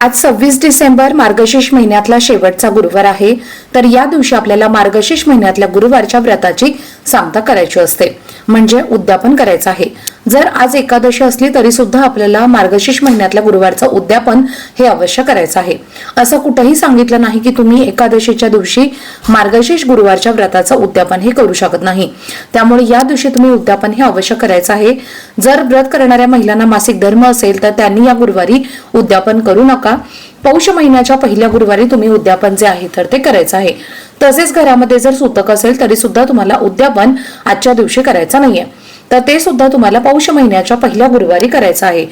आज सव्वीस डिसेंबर मार्गशीर्ष महिन्यातला शेवटचा गुरुवार आहे तर या दिवशी आपल्याला मार्गशीर्ष महिन्यातल्या गुरुवारच्या व्रताची सांगता करायची असते. म्हणजे उद्यापन करायचं आहे. जर आज एकादशी असली तरी सुद्धा आपल्याला मार्गशीर्ष महिन्यातल्या गुरुवारचं उद्यापन हे अवश्य करायचं आहे. असं कुठेही सांगितलं नाही की तुम्ही एकादशीच्या दिवशी मार्गशीर्ष गुरुवारच्या व्रताचं उद्यापन हे करू शकत नाही. त्यामुळे या दिवशी तुम्ही उद्यापन हे अवश्य करायचं आहे. जर व्रत करणाऱ्या महिलांना मासिक धर्म असेल तर त्यांनी या गुरुवारी उद्यापन करू नका. पौष महिन्याच्या पहिल्या गुरुवारी तुम्ही उद्यापन जे आहे तर ते करायचं आहे. तसेच घरामध्ये जर सुतक असेल तरी सुद्धा तुम्हाला उद्यापन आजच्या दिवशी करायचं नाहीये. तर ते सुद्धा तुम्हाला पौष महिन्याच्या पहिल्या गुरुवारी करायचं आहे.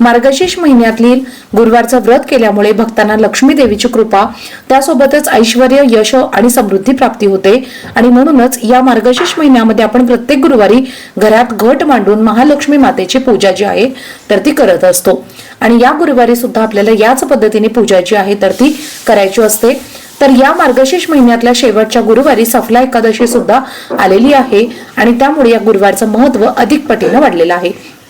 मार्गशीर्ष महिन्यातील गुरुवारचं व्रत केल्यामुळे भक्तांना लक्ष्मी देवीची कृपा त्यासोबतच ऐश्वर यश आणि समृद्धी प्राप्ती होते. आणि म्हणूनच या मार्गशीर्ष महिन्यामध्ये आपण प्रत्येक गुरुवारी घरात घट मांडून महालक्ष्मी मातेची पूजा जी आहे तर ती करत असतो. आणि या गुरुवारी सुद्धा आपल्याला याच पद्धतीने पूजा जी आहे तर ती करायची असते. तर या मार्गशीर्ष महिन्यातल्या शेवटच्या गुरुवारी सफला एकादशी सुद्धा आलेली आहे आणि त्यामुळे या गुरुवारचं महत्त्व अधिक पटीनं वाढलेलं आहे.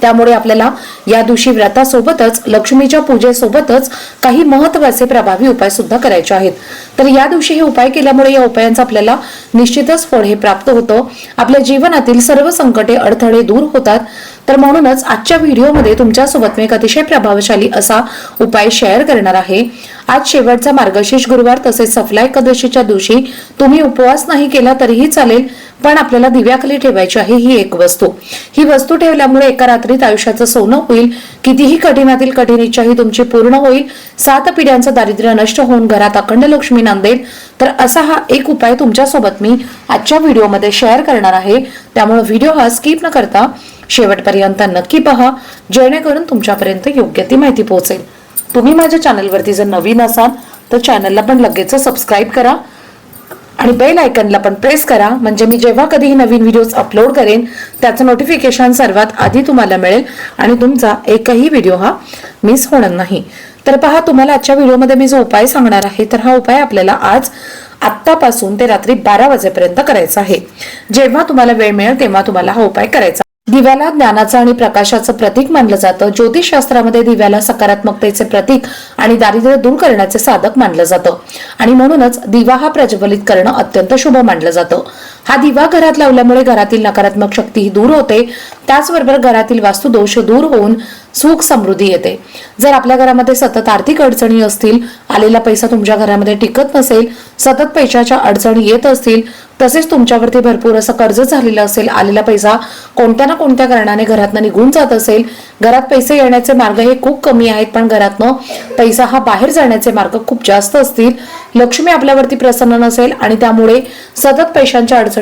त्यामुळे आपल्याला या दिवशी व्रतासोबतच लक्ष्मीच्या पूजेसोबतच काही महत्त्वाचे प्रभावी उपाय सुद्धा करायचे आहेत. तर या दिवशी हे उपाय केल्यामुळे या उपायांचा आपल्याला निश्चितच फळ हे प्राप्त होतं. आपल्या जीवनातील सर्व संकटे अडथळे दूर होतात. तर म्हणूनच आजच्या व्हिडिओमध्ये तुमच्यासोबत मी एक अतिशय प्रभावशाली असा उपाय शेअर करणार आहे. आज शेवटचा मार्गशीर्ष गुरुवार तसेच सफला एकादशीच्या दिवशी तुम्ही उपवास नाही केला तरीही चालेल पण आपल्याला दिव्याखाली ठेवायची आहे ही एक वस्तू. ही वस्तू ठेवल्यामुळे एका रात्रीत आयुष्याचं सोनं होईल कितीही कठीणातील कठीण इच्छाही तुमची पूर्ण होईल. सात पिढ्यांचं दारिद्र्य नष्ट होऊन घरात अखंड लक्ष्मी नांदेल तर असा हा एक उपाय तुमच्यासोबत मी आजच्या व्हिडिओमध्ये शेअर करणार आहे. त्यामुळे व्हिडिओ हा स्किप न करता शेवटपर्यंत नक्की पहा. जेणेकरून तुमच्यापर्यंत योग्य ती माहिती पोहोचेल. तुम्ही माझ्या चॅनलवरती जर नवीन असाल तर चॅनलला पण लगेच सबस्क्राईब करा. आणि बेल आयकनला पण प्रेस करा. म्हणजे मी जेव्हा कधीही नवीन व्हिडिओज अपलोड करेन त्याचं नोटिफिकेशन सर्वात आधी तुम्हाला मिळेल आणि तुमचा एकही व्हिडिओ हा मिस होणार नाही. तर पहा तुम्हाला आजच्या व्हिडिओमध्ये मी जो उपाय सांगणार आहे तर हा उपाय आपल्याला आज आत्तापासून ते रात्री बारा वाजेपर्यंत करायचा आहे. जेव्हा तुम्हाला वेळ मिळेल तेव्हा तुम्हाला हा उपाय करायचा दिव्याला ज्ञानाचं आणि प्रकाशाचं प्रतीक मानलं जातं. ज्योतिषशास्त्रामध्ये दिव्याला सकारात्मकतेचे प्रतीक आणि दारिद्र्य दूर करण्याचे साधक मानलं जातं. आणि म्हणूनच दिवा हा प्रज्वलित करणं अत्यंत शुभ मानलं जातं. हा दिवा घरात लावल्यामुळे घरातील नकारात्मक शक्ती ही दूर होते. त्याचबरोबर घरातील वास्तुदोष दूर होऊन सुख समृद्धी येते. जर आपल्या घरामध्ये सतत आर्थिक अडचणी असतील आलेला पैसा तुमच्या घरामध्ये टिकत नसेल सतत पैशाच्या अडचणी येत असतील तसेच तुमच्यावरती भरपूर असं कर्ज झालेलं असेल आलेला पैसा कोणत्या ना कोणत्या कारणाने घरातनं निघून जात असेल घरात पैसे येण्याचे मार्ग हे खूप कमी आहेत पण घरातनं पैसा हा बाहेर जाण्याचे मार्ग खूप जास्त असतील. लक्ष्मी आपल्यावरती प्रसन्न नसेल आणि त्यामुळे सतत पैशांच्या अडचणी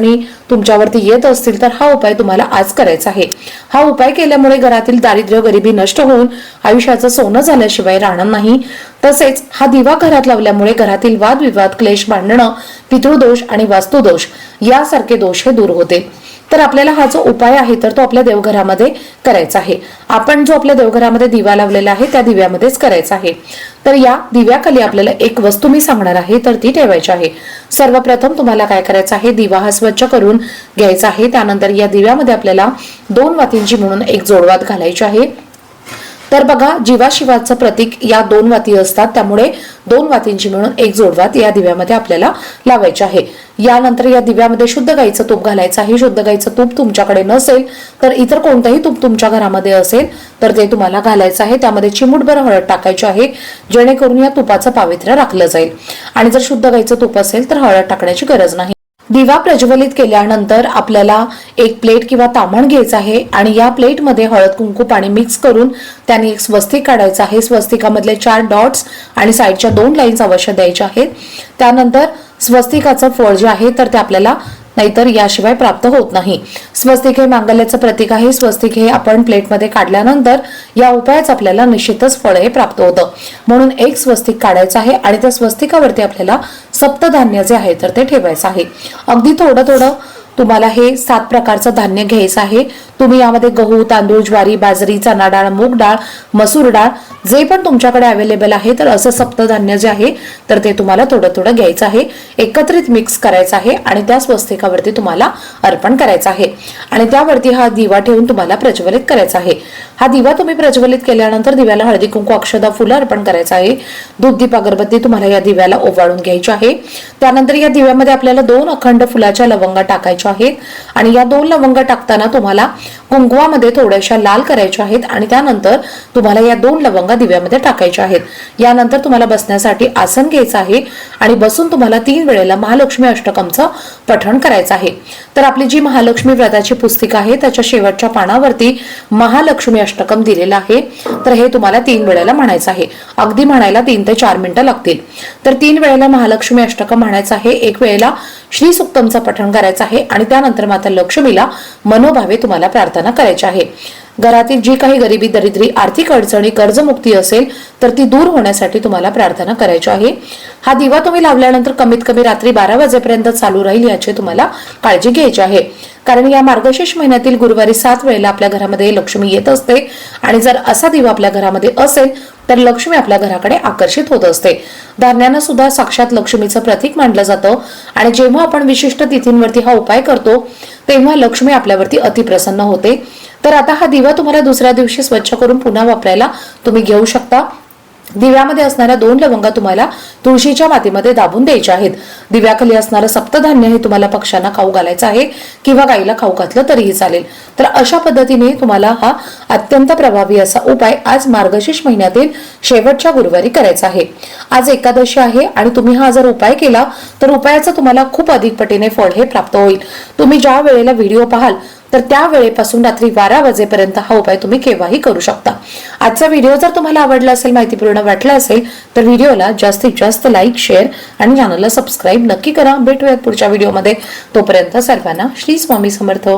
तुमच्यावरती येत असतील तर हा उपाय तुम्हाला आज करायचा आहे. हा उपाय केल्यामुळे घरातील दारिद्र्य गरिबी नष्ट होऊन आयुष्याचं सोनं झाल्याशिवाय राहणार नाही. तसेच हा दिवा घरात लावल्यामुळे घरातील वादविवाद क्लेश मांडणं पितृदोष आणि वास्तुदोष यासारखे दोष हे दूर होते. तर आपल्याला हा जो उपाय आहे तर तो आपल्या देवघरामध्ये करायचा आहे. आपण जो आपल्या देवघरामध्ये दिवा लावलेला आहे त्या दिव्यामध्येच करायचा आहे. तर या दिव्याखाली आपल्याला एक वस्तू मी सांगणार आहे तर ती ठेवायची आहे. सर्वप्रथम तुम्हाला काय करायचं आहे दिवा हा स्वच्छ करून घ्यायचा आहे. त्यानंतर या दिव्यामध्ये आपल्याला दोन वातींची म्हणून एक जोडवात घालायची आहे. तर बघा जीवाशिवाचं प्रतीक या दोन वाती असतात त्यामुळे दोन वातींची मिळून एक जोडवात या दिव्यामध्ये आपल्याला लावायचे आहे. यानंतर या दिव्यामध्ये शुद्ध गाईचं तूप घालायचं आहे. शुद्ध गाईचं तूप तुमच्याकडे नसेल तर इतर कोणतंही तूप तुमच्या घरामध्ये असेल तर ते तुम्हाला घालायचं आहे. त्यामध्ये चिमूटभर हळद टाकायची आहे जेणेकरून या तुपाचं पावित्र्य राखलं जाईल. आणि जर शुद्ध गाईचं तूप असेल तर हळद टाकण्याची गरज नाही. दिवा प्रज्वलित केल्यानंतर आपल्याला एक प्लेट किंवा तामण घ्यायचं आहे आणि या प्लेटमध्ये हळद कुंकू पाणी मिक्स करून त्याने एक स्वस्तिक काढायचं आहे. स्वस्तिकामधले चार डॉट्स आणि साईडच्या दोन लाईन्स अवश्य द्यायच्या आहेत. त्यानंतर स्वस्तिकाचं फळ जे आहे तर ते आपल्याला नाहीतर याशिवाय प्राप्त होत नाही. स्वस्तिक हे मांगल्याचं प्रतीक आहे. स्वस्तिक हे आपण प्लेटमध्ये काढल्यानंतर या उपायाच आपल्याला निश्चितच फळ हे प्राप्त होतं. म्हणून एक स्वस्तिक काढायचं आहे आणि त्या स्वस्तिकावरती आपल्याला सप्तधान्य जे आहे तर ते ठेवायचं आहे. अगदी थोडं थोडं तुम्हाला हे सात प्रकारचं धान्य घ्यायचं आहे. तुम्ही यामध्ये गहू तांदूळ ज्वारी बाजरी चणा डाळ मूग डाळ मसूर डाळ जे पण तुमच्याकडे अवेलेबल आहे तर असं सप्तधान्य जे आहे तर ते तुम्हाला थोडं थोडं घ्यायचं आहे. एकत्रित मिक्स करायचं आहे आणि त्या स्वस्तिकावरती तुम्हाला अर्पण करायचं आहे. आणि त्यावरती हा दिवा ठेवून तुम्हाला प्रज्वलित करायचा आहे. हा दिवा तुम्ही प्रज्वलित केल्यानंतर दिव्याला हळदी कुंकू अक्षदा फुलं अर्पण करायचं आहे. दूध दीप अगरबत्ती तुम्हाला या दिव्याला ओवाळून घ्यायची आहे. त्यानंतर या दिव्यामध्ये आपल्याला दोन अखंड फुलाच्या लवंगा टाकायच्या आहेत. आणि या दोन लवंग टाकताना तुम्हाला कुंकवामध्ये थोड्याशा लाल करायच्या आहेत आणि त्यानंतर तुम्हाला या दोन लवंगा दिव्यामध्ये टाकायच्या आहेत. यानंतर तुम्हाला बसण्यासाठी आसन घ्यायचं आहे आणि बसून तुम्हाला तीन वेळेला महालक्ष्मी अष्टकमचं पठण करायचं आहे. तर आपली जी महालक्ष्मी व्रताची पुस्तिका आहे त्याच्या शेवटच्या पानावरती महालक्ष्मी अष्टकम दिलेलं आहे. तर हे तुम्हाला तीन वेळेला म्हणायचं आहे. अगदी म्हणायला तीन ते चार मिनिटं लागतील. तर तीन वेळेला महालक्ष्मी अष्टकम म्हणायचं आहे. एक वेळेला श्री सुक्तमचा पठण करायचं आहे आणि त्यानंतर माता लक्ष्मीला मनोभावे तुम्हाला प्रार्थना करायची आहे. घरातील जी काही गरिबी दरिद्री आर्थिक अडचणी कर्जमुक्ती असेल तर ती दूर होण्यासाठी तुम्हाला प्रार्थना करायची आहे. हा दिवा तुम्ही लावल्यानंतर कमीत कमी रात्री बारा वाजेपर्यंत चालू राहील याची तुम्हाला काळजी घ्यायची आहे. कारण या मार्गशीर्ष महिन्यातील गुरुवारी सात वेळेला आपल्या घरामध्ये लक्ष्मी येत असते आणि जर असा दिवा आपल्या घरामध्ये असेल तर लक्ष्मी आपल्या घराकडे आकर्षित होत असते. धान्यानं सुद्धा साक्षात लक्ष्मीचं प्रतीक मानलं जातं आणि जेव्हा आपण विशिष्ट तिथींवरती हा उपाय करतो तेव्हा लक्ष्मी आपल्यावरती अतिप्रसन्न होते. तर आता हा दिवा तुम्हाला दुसऱ्या दिवशी स्वच्छ करून पुन्हा वापरायला तुम्ही घेऊ शकता. दिव्यामध्ये असणाऱ्या दोन लवंगा तुम्हाला तुळशीच्या मातीमध्ये दाबून द्यायच्या आहेत. दिव्याखाली असणारं सप्तधान्य हे तुम्हाला पक्ष्यांना खाऊ घालायचं आहे किंवा गाईला खाऊ घातलं तरीही चालेल. तर अशा पद्धतीने तुम्हाला हा अत्यंत प्रभावी असा उपाय आज मार्गशीर्ष महिन्यातील शेवटच्या गुरुवारी करायचा आहे. आज एकादशी आहे आणि तुम्ही हा जर उपाय केला तर उपायाचं तुम्हाला खूप अधिक पटीने फळ हे प्राप्त होईल. तुम्ही ज्या वेळेला व्हिडिओ पाहाल तर त्या वेळेपासून रात्री बारा वाजेपर्यंत हा उपाय तुम्ही केव्हाही करू शकता. आजचा व्हिडिओ जर तुम्हाला आवडला असेल माहितीपूर्ण वाटला असेल तर व्हिडिओला जास्तीत जास्त लाईक शेअर आणि चॅनलला सबस्क्राईब नक्की करा. भेटूयात पुढच्या व्हिडिओमध्ये. तोपर्यंत सर्वांना श्री स्वामी समर्थ.